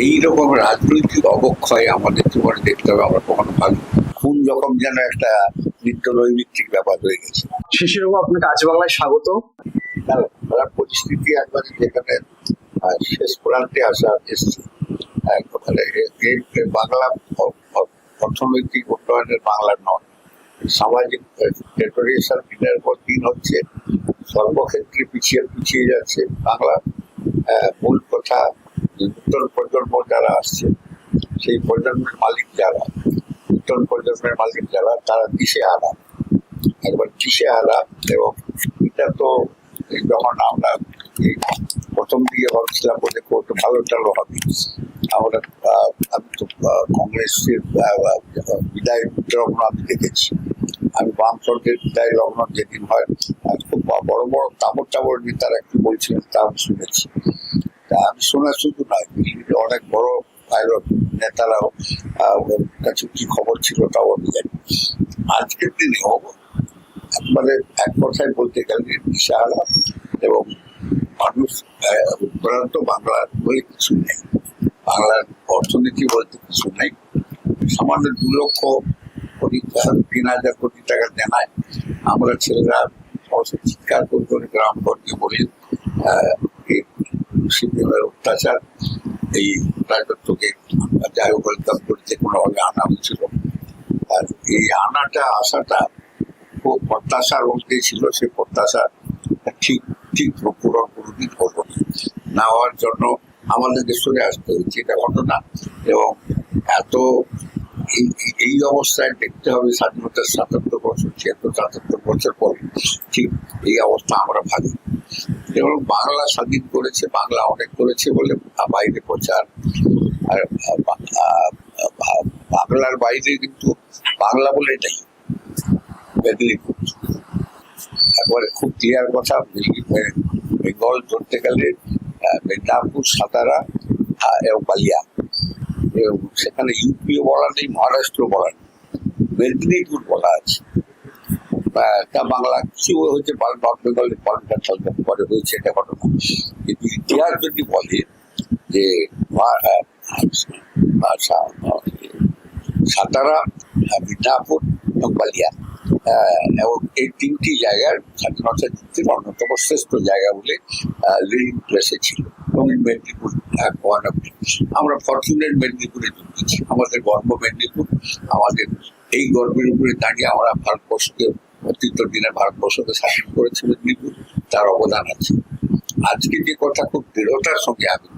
এই রকম রাজনৈতিক অবক্ষয় আমাদের জীবনে দেখতে হবে আমরা কখনো ভাবি খুন যখন যেন একটা নিত্য নৈমিত্তিক ব্যাপার হয়ে গেছে। শিশিরবাবু আপনাকে আজ বাংলায় স্বাগত। তার তার পরিস্থিতি একবার যেখানে শেষ প্রান্তে আসা এসছে। বাংলা অর্থনৈতিক উন্নয়নের বাংলার নয়। সামাজিক ডেটোরিয়েশন দিনের পর দিন হচ্ছে সর্বক্ষেত্রে পিছিয়ে পিছিয়ে যাচ্ছে বাংলা। মূল কথা নূতন প্রজন্ম যারা আসছে, সেই প্রজন্মের মালিক যারা, নূতন প্রজন্মের মালিক যারা, তারা দিশে হারা একবার দিশে হারা এবং এটা তো যখন আমরা প্রথম দিকে ভাবছিলাম বলে একটু ভালো টালো হবে, আমরা আমি তো কংগ্রেসের বিদায় লগ্ন আমি দেখেছি। আমি বামফ্রন্টের বিদায় লগ্ন যেদিন হয় খুব বড় বড় তাবর তাবর নেতারা কি বলছিলেন, তা আমি শুনেছি। আমি শোনা শুধু নয় অনেক বড় পাইলট নেতারাও কাছে কি খবর ছিল তাও আমি জানি আজকের দিনেও একবারে এক কথায় বলতে গেলে দিশাহারা এবং মানুষ আহ, উৎক্রান্ত বাংলার বলে কিছু নেই। বাংলার অর্থনীতি বলতে কিছু নেই। সামান্য দু লক্ষ কোটি তিন হাজার কোটি টাকা দেনায় আমরা ছেলেরা অবশ্য চিৎকার করে করে গ্রাম গঞ্জে বলি সিপিএমের অত্যাচার। এই রাজত্বকে যাই হোক ওয়েলকাম করতে কোনোভাবে আনা হয়েছিল। আর এই আনাটা আসাটা খুব প্রত্যাশার মধ্যে ছিল। সেই প্রত্যাশা ঠিক ঠিক পূরণ কোনোদিন হলো না। হওয়ার জন্য আমাদেরকে সরে আসতে হয়েছে। এটা ঘটনা। এবং এত এই অবস্থায় দেখতে হবে স্বাধীনতার সাতাত্তর বছর, ছিয়াত্তর, সাতাত্তর বছর পরে। ঠিক এই অবস্থা আমরা ভাবি। এবং বাংলা স্বাধীন করেছে, বাংলা অনেক করেছে বলে বাইরে প্রচার। আর বাংলার বাইরে কিন্তু বাংলা বলে নেই মেদিনীপুর একবারে খুব ক্লিয়ার কথা বেঙ্গল ধরতে গেলে মেদিনীপুর, সাতারা এবং বালিয়া। সেখানে ইউপিও বলা নেই, মহারাষ্ট্র বলা নেই, মেদিনীপুর বলা আছে। তা বাংলা কিছু হচ্ছে নর্থ বেঙ্গলের চালটা পরে হয়েছে এটা ঘটনা। কিন্তু ইতিহাস যদি বলে যে সাতারা মিদনাপুর এবং বালিয়া এবং এই তিনটি জায়গার স্বাধীনতা যুক্তির অন্যতম শ্রেষ্ঠ জায়গা বলে লিডিং প্লেসে ছিল। এই মেদিনীপুর ওয়ান অফ আমরা ফরচুনের মেদিনীপুরে ঢুকেছি, আমাদের গর্ব মেদিনীপুর। আমাদের এই গর্বের উপরে দাঁড়িয়ে আমরা ভারতবর্ষকে অতীত দিনে ভারতবর্ষকে শাসন করেছি মেদিনীপুর, তার অবদান আছে। আজকে যে কথা খুব দৃঢ়তার সঙ্গে আমি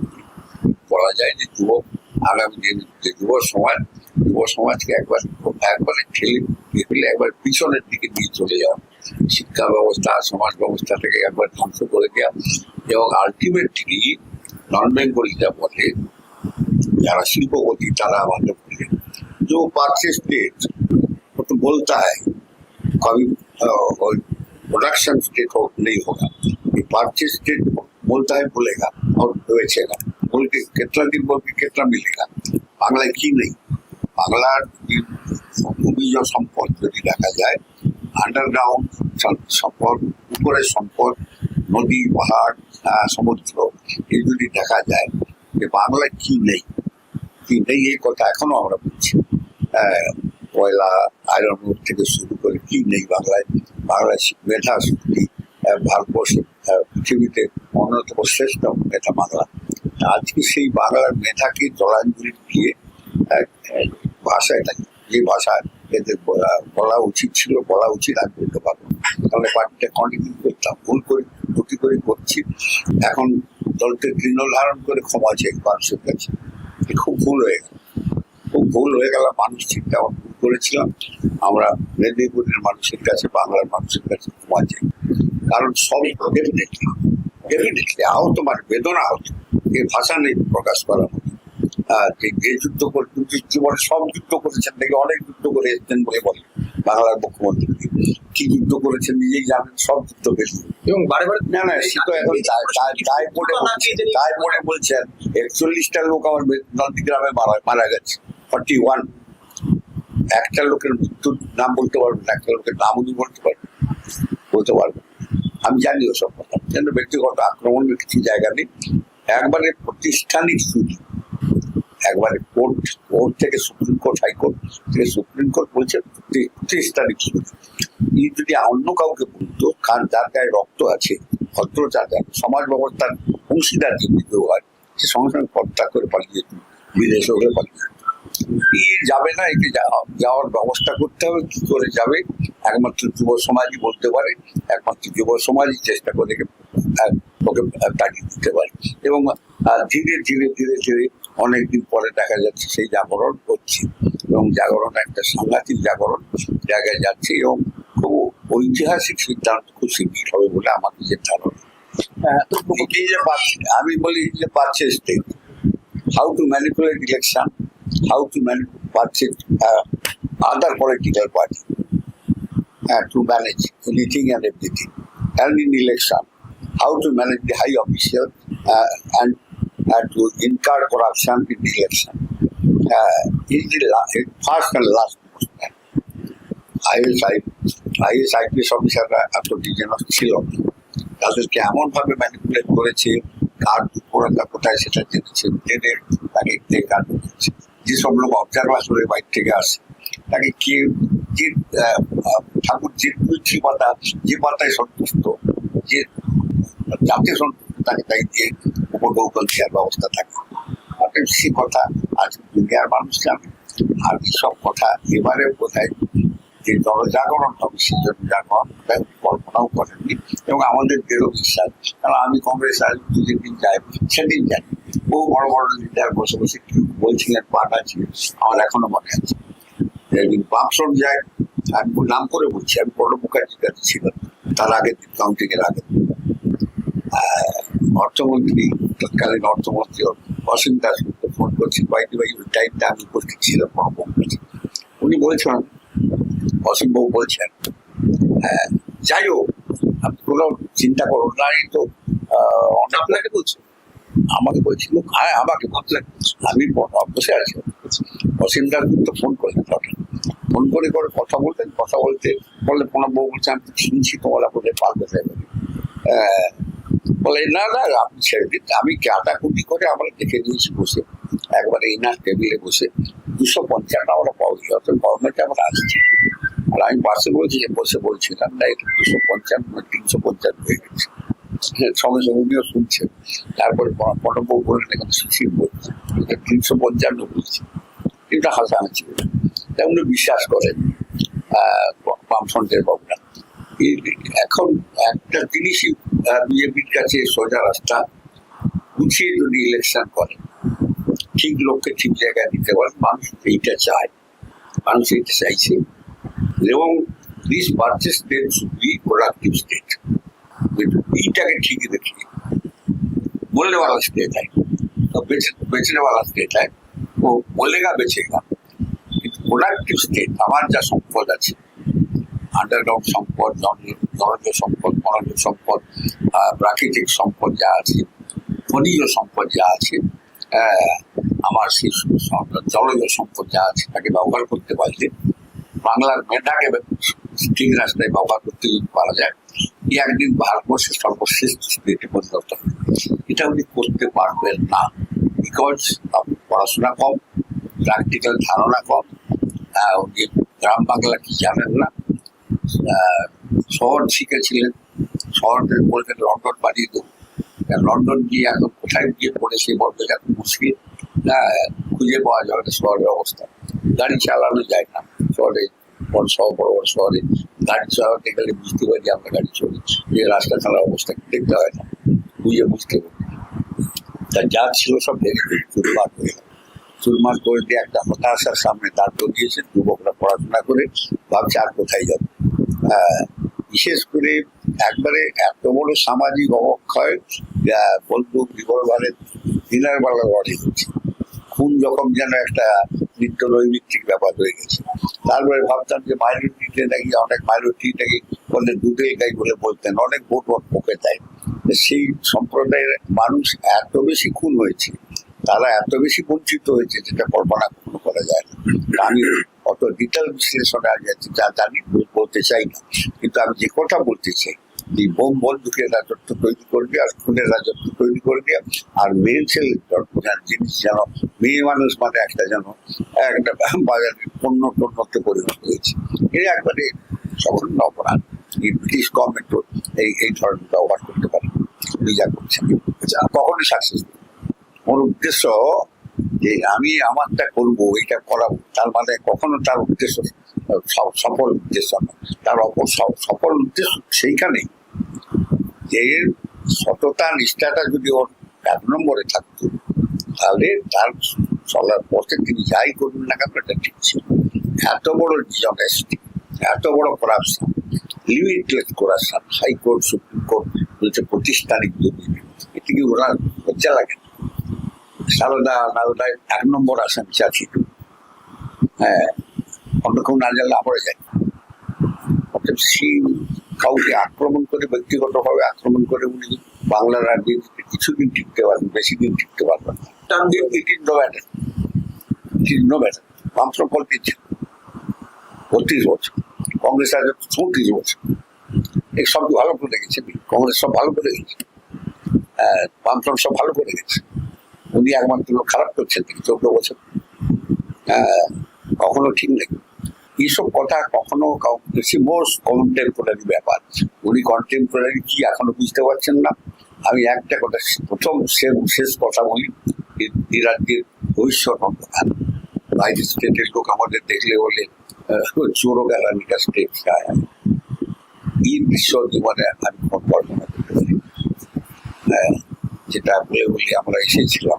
বলা যায় যে যুবক আগামী দিন যে যুব সমাজ, যুব সমাজকে একবার একবারে ঠেলে ফেলে একবার পিছনের দিকে নিয়ে চলে যাওয়া, শিক্ষা ব্যবস্থা, সমাজ ব্যবস্থা থেকে একবার ধ্বংস করে দেওয়া এবং আলটিমেটলি নন বেঙ্গলিটা বলে যারা শিল্পপতি তারা আমাদের বলে जो पार्टी स्टेट वो तो बोलता है कभी प्रोडक्शन स्टेट हो नहीं होगा ये पार्टी स्टेट बोलता है बोलेगा और बेचेगा बोल के कितना दिन बोल के कितना मिलेगा বাংলায় কি নেই বাংলার যে ভূমিজ সম্পদ যদি দেখা যায় আন্ডারগ্রাউন্ড সম্পদ উপরের সম্পদ নদী, পাহাড় সমুদ্র, এই যদি দেখা যায় যে বাংলায় কি নেই? কি নেই এই কথা এখনও আমরা বলছি কয়লা আয়রন থেকে শুরু করে কি নেই বাংলায়? বাংলায় মেধা শক্তি ভারতবর্ষে পৃথিবীতে অন্যতম শ্রেষ্ঠ মেধা বাংলা। আজকে সেই বাংলার মেধাকে জলাঞ্জলি দিয়ে ভাষা এটা যে ভাষা এদের বলা- উচিত ছিল, বলা উচিত, আমি বলতে পারব। তাহলে পার্টিটা কন্টিনিউ করতাম, ভুল করে দুটি করে করছি। এখন দলকে তৃণ ধারণ করে ক্ষমা চাই মানুষের কাছে। খুব ভুল হয়ে গেল। খুব ভুল হয়ে গেল, মানুষ চিন্তা ভুল করেছিলাম। আমরা মেদিনীপুরের মানুষের কাছে, বাংলার মানুষের কাছে ক্ষমা চাই কারণ সব ডেফিনেটলি ডেফিনেটলি আহত মানে বেদনা আহত। এ ভাষা নেই প্রকাশ করার মতো। যে যুদ্ধ করে জীবনে সব যুদ্ধ করেছেন দেখে অনেক যুদ্ধ করে এসছেন বলে বলে। বাংলার মুখ্যমন্ত্রী। কি যুদ্ধ করেছেন নিজেই জানেন সব যুদ্ধ বেশি। এবং বারে বারে না না সে তো এখন দায়- পড়ে বলছে দায় পড়ে বলছেন একচল্লিশটা লোক আমার নন্দীগ্রামে মারা মারা গেছে ফর্টি ওয়ান। একটা লোকের মৃত্যুর নাম বলতে পারবেন না, একটা লোকের নাম উনি বলতে পারবেন বলতে পারবেন আমি জানি ওসব কথা যেন ব্যক্তিগত আক্রমণের কিছু জায়গা নেই। একবারে প্রতিষ্ঠানিক চুরি একবারে কোর্ট কোর্ট থেকে সুপ্রিম কোর্ট হাইকোর্ট থেকে সুপ্রিম কোর্ট বলছে তেইশ তারিখ ই যদি অন্য কাউকে বলতো, কার, যার গায়ে রক্ত আছে ভদ্র যার সমাজ ব্যবস্থার অংশীদার যদি কেউ হয়, সে সঙ্গে সঙ্গে পদত্যাগ করে পালিয়ে যেত, বিদেশে হলে পালিয়ে যেত। যাবে না, একে যাওয়ার ব্যবস্থা করতে হবে, কি করে যাবে? একমাত্র যুব সমাজই বলতে পারে, একমাত্র যুব সমাজই চেষ্টা করে ওকে তাড়িয়ে দিতে পারে। এবং ধীরে ধীরে ধীরে ধীরে অনেকদিন পরে দেখা যাচ্ছে সেই জাগরণ করছি এবং জাগরণ একটা সাংঘাতিক জাগরণ। জায়গায় যাচ্ছে এবং খুব ঐতিহাসিক সিদ্ধান্ত খুব শিক্ষিত হবে বলে আমার নিজের ধারণা। হ্যাঁ, আমি বলি যে পাচ্ছে state how to manipulate election how to পাচ্ছে আদার পলিটিক্যাল পার্টি হ্যাঁ to manage লিটিং and everything and in election how to manage the high official and uh, to incur corruption in the election. Uh, is the la- first and last. IS IS IPS অফিসাররা এত ডিজেনাস ছিল তাদেরকে এমন ভাবে manipulate করেছে কার দুর্বলতা কোথায় সেটা জেনেছে জেনে তাকে কে কার করেছে যেসব লোক অবজারভার করে বাইর থেকে আসে তাকে কে যে ঠাকুর যে তুলসী পাতা যে পাতায় সন্তুষ্ট যে যাতে সন্তুষ্ট তাকে তাই দিয়ে উপকৌকল দেওয়ার ব্যবস্থা থাকে। অতএব সে কথা আজ দুনিয়ার মানুষ জানে। আর এইসব কথা এবারে বোধহয় যে জনজাগরণ হবে, সেই জনজাগরণ কল্পনাও করেননি। এবং আমাদের দৃঢ় বিশ্বাস, কারণ আমি কংগ্রেস আর যেদিন যাই সেদিন যাই বহু বড় বড় লিডার বসে বসে বলছিলেন, পাঠ আছে, আমার এখনও মনে আছে। একদিন বামফ্রন্ট যায়, আমি নাম করে বলছি, আমি প্রণব মুখার্জির কাছে ছিলাম, তার আগে কাউন্টিং এর আগে। অর্থমন্ত্রী তৎকালীন অর্থমন্ত্রী অসীম দাসগুপ্ত ফোন করছি বাইরে বাই ওই টাইমটা আমি উপস্থিত ছিলাম প্রণব মুখার্জি উনি বলছেন অসীমবাবু বলছেন হ্যাঁ, যাই হোক আপনি কোনো চিন্তা করুন না এই তো আপনাকে বলছো। আমাকে বলছিল হ্যাঁ আমাকে বললেন আমি বসে আছি। অসীম দাসগুপ্ত ফোন করলেন ফোন করে করে কথা বলতেন কথা বলতে বললে প্রণববাবু বলছে আমি তো চিনছি তোমরা বলে পাল্টে যাবে বলে না না আপনি ছেড়ে দিন। আমি কাটাকুটি করে আমরা দেখে দিয়েছি বসে। একবারে ইনার টেবিলে বসে। দুশো পঞ্চান্ন আমরা পাওয়া যত গভর্নমেন্টে আমরা আসছি। আর আমি বাসে বলছি যে বসে বলছিলাম না। এটা দুশো পঞ্চান্ন তিনশো পঞ্চান্ন হয়ে গেছে। হ্যাঁ, সঙ্গে সঙ্গে উনিও শুনছেন। তারপরে পটব্বু বললেন এখানে সুশীল বলছে তিনশো পঞ্চান্ন বলছে। এটা হাসাহাসি তাই উনি বিশ্বাস করেন বামফ্রন্টের বাবুরা। এখন একটা জিনিসই বিজেপির কাছে সোজা রাস্তা গুছিয়ে যদি ইলেকশন করে ঠিক লোককে ঠিক জায়গায় দিতে পারে মানুষ এইটা চায় মানুষ এইটা চাইছে এবং this birth state should be productive state এইটাকে ঠিক রেখে बोलने वाला स्टेट है तो बेच, बेचने वाला स्टेट है वो बोलेगा बेचेगा কিন্তু প্রোডাক্টিভ স্টেট আমার যা সম্পদ আছে আন্ডারগ্রাউন্ড সম্পদ জলজ সম্পদ বনজ সম্পদ প্রাকৃতিক সম্পদ যা আছে, খনিজ সম্পদ যা আছে আমার সেই জলজ সম্পদ যা আছে তাকে ব্যবহার করতে পারলে বাংলার মেধাকে ঠিক রাস্তায় ব্যবহার করতে পারা যায়। একদিন ভারতবর্ষের সর্বশ্রেষ্ঠ স্টেটে পরিণত হবে এটা উনি করতে পারবেন না। বিকজ পড়াশোনা কম প্র্যাকটিক্যাল ধারণা কম। উনি গ্রাম বাংলা কি জানেন না? শহর শিখেছিলেন শহরদের বলতেন লন্ডন বানিয়ে দেবো লন্ডন গিয়ে এখন কোথায় গিয়ে পড়ে সেই বলতে এখন মুশকিল। আহ, খুঁজে পাওয়া যাবে না শহরের অবস্থা। গাড়ি চালানো যায় না শহরে। বড় শহর বড় বড় শহরে। গাড়ি চালাতে গেলে বুঝতে পারি আমরা গাড়ি চলি যে রাস্তা খারাপ অবস্থা দেখতে হয় না। খুঁজে বুঝতে পারি তা যা ছিল সব ভেঙে চুরমার করে চুরমার করে দিয়ে একটা হতাশার সামনে দাঁড় করিয়েছে। যুবকরা পড়াশোনা করে ভাবছে আর কোথায় যাবে। বিশেষ করে একবারে এত বড় সামাজিক অবক্ষয় বলব বিবরবারের দিনের বেলা লড়াই হচ্ছে। খুন যখন যেন একটা নিত্য নৈমিত্তিক ব্যাপার হয়ে গেছে। তারপরে ভাবতাম যে মাইনরিটিতে নাকি অনেক মাইনরিটি নাকি বললে দুধের গাই বলে বলতেন, অনেক ভোট পক্ষে দেয়। সেই সম্প্রদায়ের মানুষ এত বেশি খুন হয়েছে, তারা এত বেশি বঞ্চিত হয়েছে, যেটা কল্পনা করা যায় না। আমি অত ডিটেল বিশ্লেষণে আজ যা জানি বলতে চাই না। কিন্তু আমি যে কথা বলতে চাই এই বোম বন্দুকের রাজত্ব তৈরি করবে আর খুনের রাজত্ব তৈরি করবে আর মেন ছেলে জিনিস যেন মেয়ে মানুষ মানে একটা যেন একটা বাজারে পণ্য টন্যতে পরিণত হয়েছে। এই একবারে সামান্য অপরাধ। এই ব্রিটিশ গভর্নমেন্ট এই এই ধরনের ব্যবহার করতে পারে। যা করছেন যা কখনোই সাকসেস ওর উদ্দেশ্য যে আমি আমারটা করব, এটা করাবো তার মানে কখনো তার উদ্দেশ্য সফল উদ্দেশ্য নয় তার সফল উদ্দেশ্য সেইখানেই যে সততা, নিষ্ঠাটা যদি ওর এক নম্বরে থাকতো, তাহলে তার চলার পথে তিনি যাই করবেন না কেন, এটা ঠিক ছিল। এত বড় ডিসঅনেস্টি এত বড় corruption limitless corruption high court supreme court বলছে প্রতিষ্ঠানিক দুর্নীতি। এটি কি ওরা লজ্জা লাগে সারদা নারদায় এক নম্বর আসামি চাচ্ছিল হ্যাঁ অন্য কেউ না জানলে আমরা যাই অর্থাৎ সেই কাউকে আক্রমণ করে, ব্যক্তিগতভাবে আক্রমণ করে উনি বাংলার রাজনীতিতে কিছুদিন টিকতে পারবেন বেশি দিন টিকতে পারবেন না। It is no matter it is no matter বামফ্রন্ট পলিটিক ছিল বত্রিশ বছর। কংগ্রেস আজ চৌত্রিশ বছর। এই সব ভালো করে গেছে কংগ্রেস সব ভালো করে গেছে বামফ্রন্ট সব ভালো করে গেছে উনি একমাত্র খারাপ করছেন চোদ্দ বছর। কখনো ঠিক নেই। এইসব কথা কখনো বেশি মোস্ট কন্টেম্পোরারি ব্যাপার। উনি কন্টেম্পোরারি কি এখনও বুঝতে পারছেন না। আমি একটা কথা প্রথম সে- শেষ কথা বলি এই- রাজ্যের ভবিষ্যৎ অন্ধকার বাইরের স্টেটের লোক আমাদের দেখলে বলে চোরো গেলানিকা স্টেট এই বিশ্ব জীবনে আমি বর্ণনা করতে পারি যেটা বলে বলে, আমরা এসেছিলাম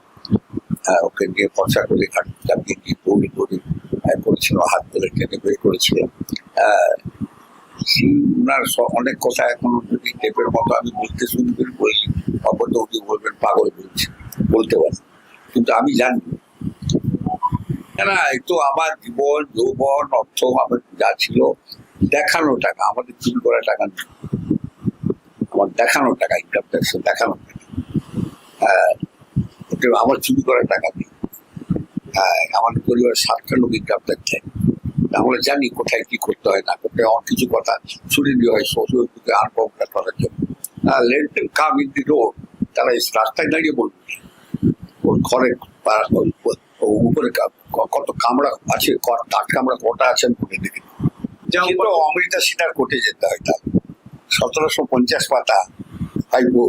ওকে নিয়ে পচা করে চাপিয়ে দিয়ে দৌড়ি দৌড়ি হ্যাঁ, করেছিল হাত ধরে টেনে বের করেছিলাম আহ, ওনার অনেক কথা এখনও যদি টেপের মতো আমি শুরু করি বলি অপর উনি বলবেন পাগল বলছে বলতে পারি। কিন্তু আমি জানি। না এই তো আমার জীবন যৌবন অর্থ আমার যা ছিল দেখানো টাকা আমাদের চুরি করা টাকা। আমার দেখানো টাকা ইনকাম ট্যাক্সে দেখানো টাকা। ওটা আমার চুরি করার টাকা নেই হ্যাঁ, আমাদের পরিবারের ইনকাম ট্যাক্স দেয় আমরা জানি কোথায় কি করতে হয় না করতে হয় অনেক কিছু কথা ছুড়ে দেওয়া হয় শ্বশুরকে আনপমটা করার জন্য। Let come in the road তারা এই রাস্তায় দাঁড়িয়ে বলবে। ওর ঘরে উপরে কত কামড়া আছে কাঠ কামড়া কটা আছেন বলে দেখি কিন্তু অমৃতা সিনহার কোর্টে যেতে হয় তার। সতেরোশো পঞ্চাশ পাতা পাইবো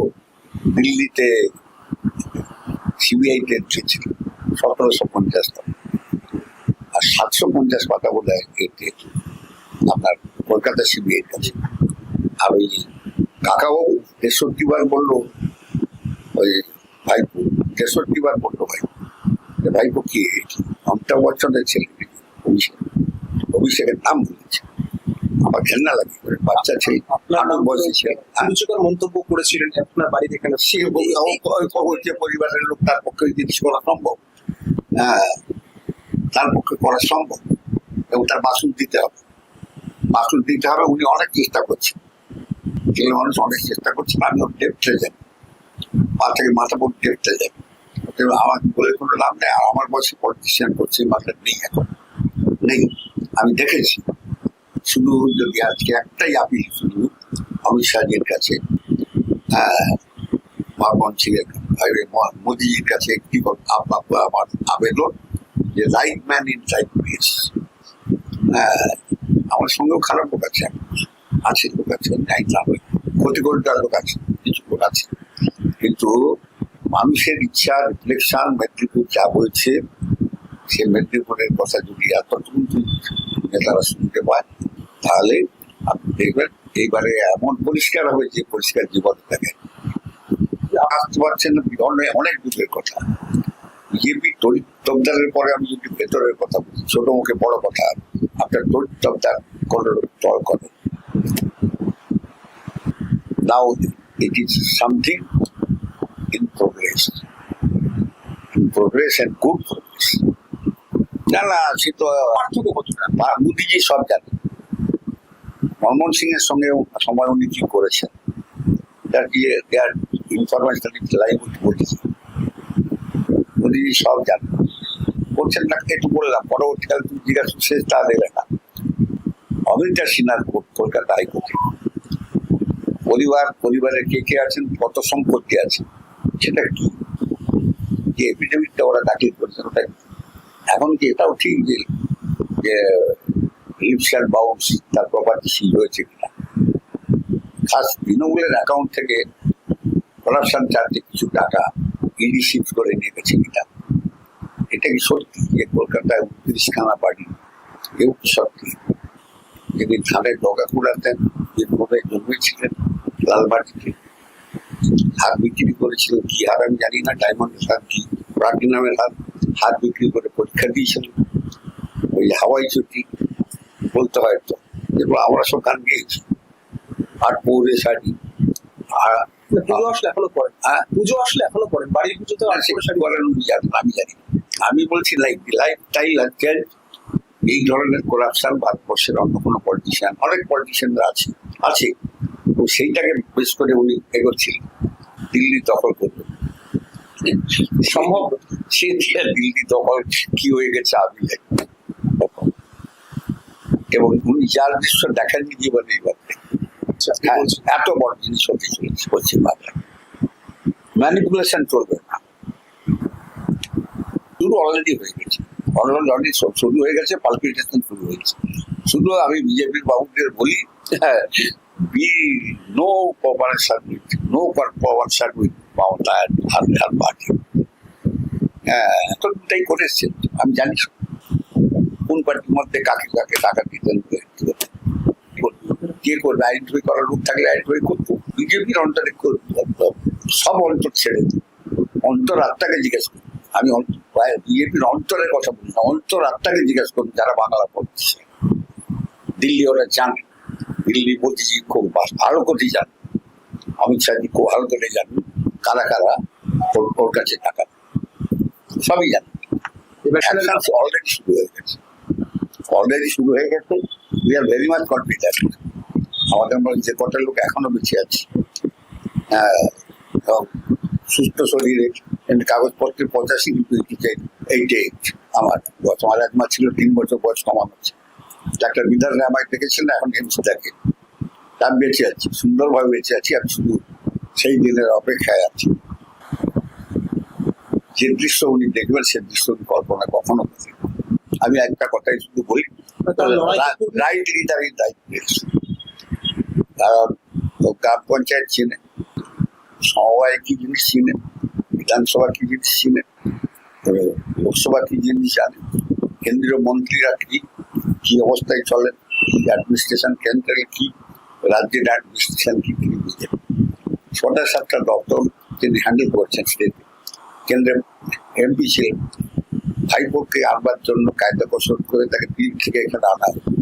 দিল্লিতে সিবিআই তে ছিল। সতেরোশো পঞ্চাশ আর সাতশো পঞ্চাশ পাতা বোধ হয় আপনার কলকাতা সিবিআই কাছে আর ওই কাকাবাবু তেষট্টি বার বলল, ওই ভাইপো তেষট্টি বার বলল ভাই। যে ভাইপো কি? অমিতাভ বচ্চনের ছেলে। অভিষেক। অভিষেকের নাম বলেছে। আমার ঘেন্না লাগে। বাচ্চা ছেলে আপনার নাম আট বয়সী হ্যাঁ। রুচিকর মন্তব্য করেছিলেন আপনার বাড়িতে এখানে সে ও- যে পরিবারের লোক তার পক্ষে জিনিস করা সম্ভব হ্যাঁ তার পক্ষে করা সম্ভব এবং তার মাসুল দিতে হবে। মাসুল দিতে হবে উনি অনেক চেষ্টা করছেন। ছেলে মানুষ অনেক চেষ্টা করছেন আমি ওর ডেপথে যাই। পা থেকে মাথা পর ডেপথে যাই। আমাকে বলে কোনো লাভ নেই আর আমার বয়সে পলিটিশিয়ান করছে মাথা নেই এখন। নেই। আমি দেখেছি। শুধু যদি আজকে একটাই আপিল শুধু অমিত শাহের কাছে মনমোহন সিংয়ের মোদিজির কাছে একটি আমার আবেদন যে right man in right place আমার সঙ্গেও খারাপ লোক আছে আছে লোক আছে নাই না লোক আছে, কিছু লোক আছে। কিন্তু মানুষের ইচ্ছা রিফ্লেকশন মেদিনীপুর যা বলছে, সে মেদিনীপুরের কথা যদি এতটুকু নেতারা শুনতে পায় তাহলে আপনি দেখবেন এইবারে এমন পরিষ্কার হবে যে পরিষ্কার জীবন থাকে। আসতে পারছেন অনেক দূরের কথা। বিজেপি তড়িৎ তবদারের পরে আমি যদি ভেতরের কথা বলি, ছোট মুখে বড় কথা, আপনার তড়িৎ তবদার কোনো করে নাও it is something in progress in progress and good progress না না, সে তো মোদিজি সব জানে। মনমোহন সিং এর সঙ্গে সময় উনি কি করেছেন? তার দিয়ে দেয়ার ইনফরমেশন লাইভ বলেছে মোদিজি সব জানে করছেন না, একটু বললাম পরবর্তীকালে তুমি জিজ্ঞাসা শেষ তা দেবে না। অমিতা সিনহার কোর্ট কলকাতা হাইকোর্টে। পরিবার, পরিবারের কে কে আছেন, কত সম্পত্তি আছে, সেটা কি? যে এপিডেমিকটা ওরা দাখিল করেছে ওটা এখন কি এটাও ঠিক যে অ্যান্ড বাউন্স তার প্রপার্টি সিল হয়েছে কিনা। খাস তৃণমূলের অ্যাকাউন্ট থেকে করাপশন চার্জে কিছু টাকা ইডি শিফট করে নিয়ে গেছে কিনা। এটা কি সত্যি যে কলকাতায় উনত্রিশখানা বাড়ি? এও কি সত্যি? যিনি ধানের ডগা কুড়াতেন যেভাবে জন্মেছিলেন লালবাটিতে। হাত বিক্রি করেছিলেন কি হার আমি জানি না ডায়মন্ডের হাত কি প্লাটিনামের হাত হাত বিক্রি করে পরীক্ষা দিয়েছিলেন। ওই হাওয়াই চুটি বলতে হয় তো। যেগুলো আমরা সব গান গিয়েছি। আর পৌরে শাড়ি আর না, পুজো আসলে এখনও হ্যাঁ। পুজো আসলে এখনও বাড়ির পুজো তো বলেন আমি জানি আমি বলছি লাইফ লাইফ স্টাইল এই ধরনের করাপশন ভারতবর্ষের অন্য কোনো পলিটিশিয়ান অনেক পলিটিশিয়ানরা আছে আছে। তো সেইটাকে বেশ করে উনি এগোচ্ছিলেন। দিল্লি দখল করবে সম্ভব? সে দিল্লি দখল কি হয়ে গেছে আমি। এবং উনি যার দৃশ্য দেখেননি জীবনে আচ্ছা, হ্যাঁ, এত বড় জিনিস হতে চলেছে পশ্চিমবাংলায় ম্যানিপুলেশন চলবে না। শুরু অলরেডি হয়ে গেছে। অলরেডি শুরু হয়ে গেছে পালপিটেশন শুরু হয়েছে শুধু আমি বিজেপির বাবুদের বলি হ্যাঁ be no cooperation with no cooperation with আর আর পার্টি হ্যাঁ এতটাই করেছে আমি জানি। কোন পার্টির মধ্যে কাকে কাকে টাকা দিতেন কে করবে? আইডেন্টিফাই করার লোক থাকলে আইডেন্টিফাই করতো বিজেপির অন্তরে। সব অন্তর ছেড়ে দিত অন্তর আত্মাকে জিজ্ঞেস করুন। আমি বিজেপির অন্তরের কথা বলি না অন্তর আত্মাকে জিজ্ঞেস করুন যারা বাংলা পড়ছে। দিল্লি ওরা যান দিল্লি মোদিজি খুব ভালো করে যান অমিত শাহজি খুব ভালো করে জানেন কারা কারা ওর- কাছে টাকা সবই জানেন এবার অলরেডি শুরু হয়ে গেছে। অলরেডি শুরু হয়ে গেছে। We are very much confident আমাদের মধ্যে যে কটা লোক এখনও বেঁচে আছে। সুস্থ শরীরে কাগজপত্রের পঁচাশি এইট এইট আমার বয়স। আমার এক মাস ছিল তিন বছর বয়স কমানো হচ্ছে। ডাক্তার বিধান রায় আমাকে দেখেছিলেন এখন হেমস দেখে তার বেঁচে আছি, সুন্দরভাবে বেঁচে আছি, আমি শুধু সেই দিনের অপেক্ষায় আছি। যে দৃশ্য উনি দেখবেন, সে দৃশ্য উনি কল্পনা কখনো করেন আমি একটা কথাই শুধু বলি। রাইট রাইট প্লেস কারণ গ্রাম পঞ্চায়েত চিনে সমবায় কি জিনিস চিনে বিধানসভা কি জিনিস চিনে লোকসভা কি জিনিস জানে কেন্দ্রীয় মন্ত্রীরা কি কি অবস্থায় চলে চলেন অ্যাডমিনিস্ট্রেশন কেন্দ্রে কি রাজ্যের অ্যাডমিনিস্ট্রেশন কি তিনি বুঝেন ছটা সাতটা দপ্তর তিনি হ্যান্ডেল করছেন স্টেটে কেন্দ্রে এমপি ছিলেন ভাইপোকে আনবার জন্য কায়দা কৌশল করে তাকে দিল্লি থেকে এখানে আনা।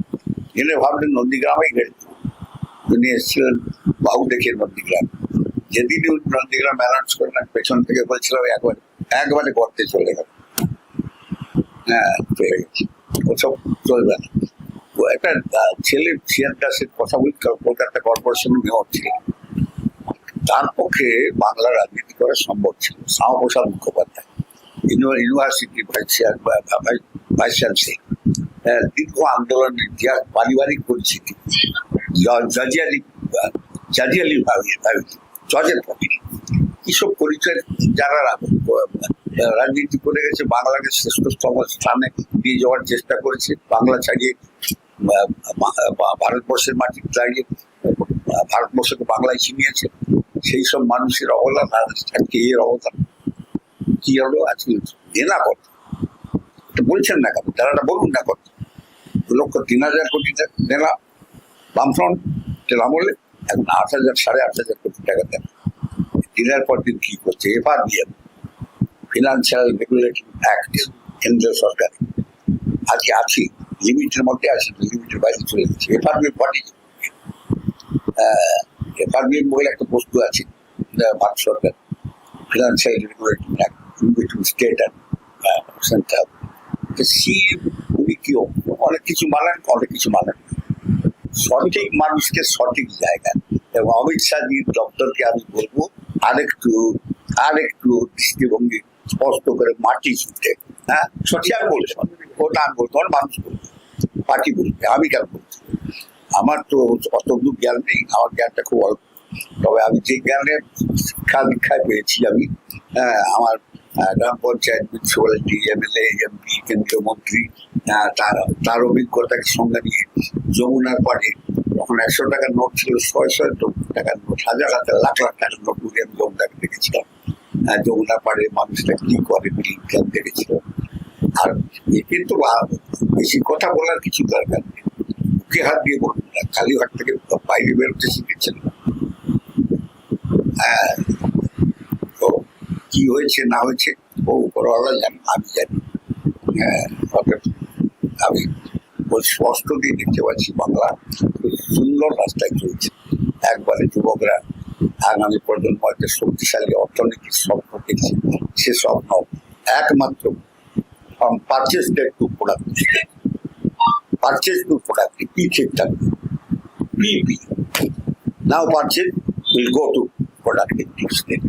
এনে ভাবলেন নন্দীগ্রামেই গেলেন তিনি এসেছিলেন বাহু দেখে নন্দীগ্রাম। যেদিনই উনি নন্দীগ্রাম অ্যানাউন্স করলেন, পেছন থেকে বলছিলাম একবার, একবারে গর্তে চলে গেল। হ্যাঁ ওসব চলবে না। একটা ছেলে সিয়ার দাসের কথা বলি কল- কলকাতা কর্পোরেশনের মেয়র ছিলেন। তার পক্ষে বাংলা রাজনীতি করা সম্ভব ছিল Shyamaprasad Mukhopadhyay. University vice chancellor দীর্ঘ আন্দোলনের ইতিহাস পারিবারিক পরিস্থিতি জ- জাজিয়ালি জাজিয়ালি ভাবে ভাবে, জজের প্রতি। এইসব পরিচয় যারা রাজনীতি করে গেছে বাংলাকে শ্রেষ্ঠতম স্থানে নিয়ে যাওয়ার চেষ্টা করেছে। বাংলা ছাড়িয়ে ভারতবর্ষের মাটি দাঁড়িয়ে ভারতবর্ষকে বাংলায় চিনিয়েছে। সেই সব মানুষের অবদান আর আজকে এর অবদান। কি হলো? আজকে দেনা কত বলছেন না কেন? তারা বলুন না কত লক্ষ তিন হাজার কোটি দেনা বামফ্রন্ট আমলে। এখন আট হাজার, সাড়ে আট হাজার কোটি টাকা দেন। দিনের পর দিন কি করছে? FR BM financial regulating act কেন্দ্রীয় সরকার। আজকে আছি, লিমিটের মধ্যে আছে লিমিটের বাইরে চলে গেছে। FR BM party FR BM বলে একটা বস্তু আছে ভারত সরকার। Financial regulating act between state and central C উনি কি অনেক কিছু মানেন অনেক কিছু মানেন। সঠিক মানুষকে সঠিক জায়গা। এবং অমিত শাহজির দপ্তরকে আমি বলব আরেকটু আরেকটু দৃষ্টিভঙ্গি স্পষ্ট করে মাটি ছুটে। হ্যাঁ? সঠিক আর বলছে। ওটা আমি বলতে পারব, মানুষ বলছে পার্টি বলছে আমি কেন বলছি? আমার তো অত জ্ঞান নেই। আমার জ্ঞানটা খুব অল্প। তবে আমি যে জ্ঞানের শিক্ষা দীক্ষায় পেয়েছি আমি হ্যাঁ, আমার গ্রাম পঞ্চায়েত মিউনিসিপ্যালিটি এমএলএ এমপি কেন্দ্রীয় মন্ত্রী তার তার অভিজ্ঞতাকে সঙ্গে নিয়ে যমুনার পাড়ে তখন একশো টাকার নোট ছিল, ছয় ছয় টাকার নোট, হাজার হাজার লাখ লাখ টাকার নোট উড়ে আমি যমুনাকে দেখেছিলাম। যমুনার পাড়ে মানুষটা কি করে বিলিংটা দেখেছিলাম আর কিন্তু বেশি কথা বলার কিছু দরকার নেই। মুখে হাত দিয়ে বলুন, খালি হাত থেকে বাইরে বেরোতে শিখেছেন। হ্যাঁ কি হয়েছে না হয়েছে ও উপরওয়ালা জানি আমি জানি হ্যাঁ আমি স্পষ্ট দিয়ে দেখতে পাচ্ছি বাংলা সুন্দর রাস্তায় চলছে একবারে যুবকরা আগামী প্রজন্ম একটা শক্তিশালী অর্থনীতির স্বপ্ন দেখছে সে স্বপ্ন একমাত্র purchase to product purchase to product P ঠিক থাকবে P now purchase will go to product state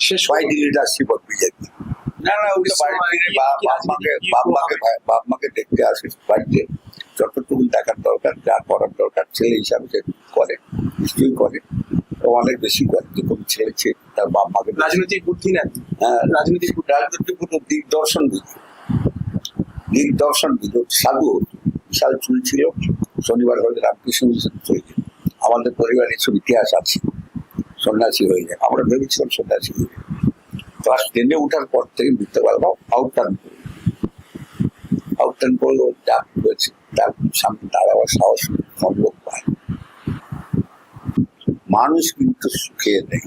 শেষ by the leadership of BJP. না না ওটা বাড়ি ফিরে বা- বাপ মাকে বাপ মাকে বাপ মাকে দেখতে আসে বাড়িতে। যতটুকু দেখার দরকার যা করার দরকার ছেলে হিসাবে সে করে নিশ্চয়ই করে। অনেক বেশি করে যে কোনো ছেলে তার বাপ মাকে রাজনৈতিক বুদ্ধি নেন হ্যাঁ, রাজনৈতিক রাজনৈতিক কোনো দিগদর্শন দিত দিগদর্শন দিত সাধু হতো বিশাল চুল ছিল। শনিবার হলে রামকৃষ্ণ মিশন চলে আমাদের পরিবারের সব ইতিহাস আছে। সন্ন্যাসী হয়ে যায়। আমরা ভেবেছিলাম সন্ন্যাসী হয়ে যায়। ক্লাস টেনে ওঠার পর থেকে বুঝতে পারব আউটটার্ন করব আউটটার্ন করলে, ডাক রয়েছে তার সামনে দাঁড়াবার সাহস সম্ভব পায় মানুষ কিন্তু সুখে নেই।